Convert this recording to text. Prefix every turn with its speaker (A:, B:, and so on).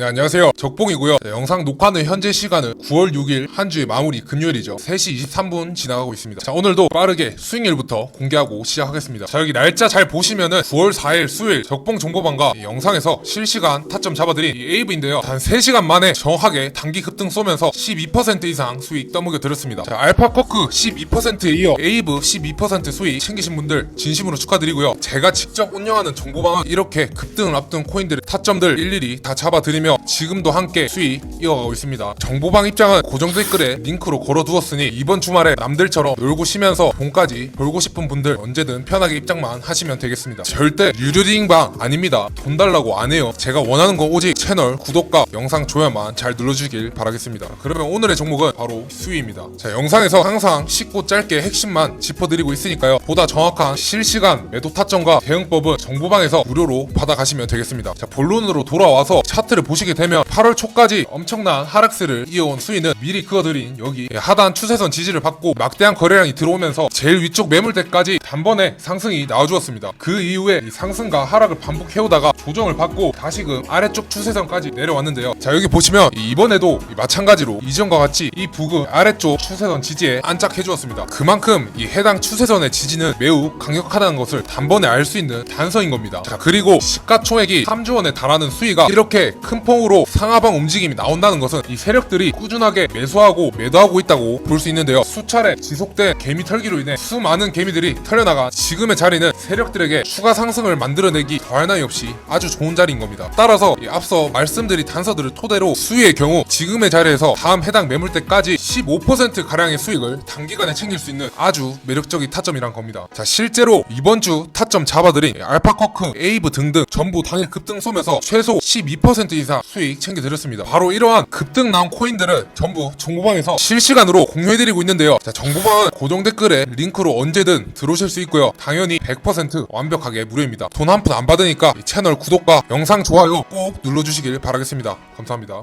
A: 네 안녕하세요. 적봉이고요. 네, 영상 녹화는 현재 시간은 9월 6일 한 주의 마무리 금요일이죠. 3시 23분 지나가고 있습니다. 자 오늘도 빠르게 수익일부터 공개하고 시작하겠습니다. 자 여기 날짜 잘 보시면은 9월 4일 수요일 적봉 정보방과 이 영상에서 실시간 타점 잡아드린 이 에이브인데요. 단 3시간 만에 정확하게 단기 급등 쏘면서 12% 이상 수익 떠먹여 드렸습니다. 자 알파커크 12%에 이어 에이브 12% 수익 챙기신 분들 진심으로 축하드리고요. 제가 직접 운영하는 정보방은 이렇게 급등을 앞둔 코인들의 타점들 일일이 다 잡아드리 며 지금도 함께 수익 이어가고 있습니다. 정보방 입장은 고정 댓글에 링크로 걸어두었으니 이번 주말에 남들처럼 놀고 쉬면서 돈까지 벌고 싶은 분들 언제든 편하게 입장만 하시면 되겠습니다. 절대 유료링방 아닙니다. 돈 달라고 안 해요. 제가 원하는 건 오직 채널 구독과 영상 좋아요만 잘 눌러주길 바라겠습니다. 그러면 오늘의 종목은 바로 수위입니다. 자 영상에서 항상 쉽고 짧게 핵심만 짚어드리고 있으니까요. 보다 정확한 실시간 매도 타점과 대응법은 정보방에서 무료로 받아가시면 되겠습니다. 자 본론으로 돌아와서 차트를 보시 게 되면 8월 초까지 엄청난 하락세를 이어온 수위는 미리 그어드린 여기 하단 추세선 지지를 받고 막대한 거래량이 들어오면서 제일 위쪽 매물대까지 단번에 상승이 나와주었습니다. 그 이후에 이 상승과 하락을 반복해오다가 조정을 받고 다시금 아래쪽 추세선까지 내려왔는데요. 자 여기 보시면 이- 이번에도 이 마찬가지로 이전과 같이 이 부근 아래쪽 추세선 지지에 안착해주었습니다. 그만큼 이 해당 추세선의 지지는 매우 강력하다는 것을 단번에 알 수 있는 단서인 겁니다. 자 그리고 시가총액이 3조 원에 달하는 수위가 이렇게 큰 폭으로 상하방 움직임이 나온다는 것은 이 세력들이 꾸준하게 매수하고 매도하고 있다고 볼 수 있는데요. 수차례 지속된 개미 털기로 인해 수많은 개미들이 털려나가 지금의 자리는 세력들에게 추가 상승을 만들어내기 더할 나위 없이 아주 좋은 자리인 겁니다. 따라서 이 앞서 말씀드린 단서들을 토대로 수위의 경우 지금의 자리에서 다음 해당 매물대까지 15% 가량의 수익을 단기간에 챙길 수 있는 아주 매력적인 타점이란 겁니다. 자 실제로 이번 주 타점 잡아드린 알파커크, 에이브 등등 전부 당일 급등 쏘면서 최소 12% 이상 수익 챙겨드렸습니다. 바로 이러한 급등 나온 코인들은 전부 정보방에서 실시간으로 공유해드리고 있는데요. 자 정보방은 고정 댓글에 링크로 언제든 들어오실 수 있고요. 당연히 100% 완벽하게 무료입니다. 돈 한 푼 안 받으니까 이 채널 구독과 영상 좋아요 꼭 눌러주시길 바라겠습니다. 감사합니다.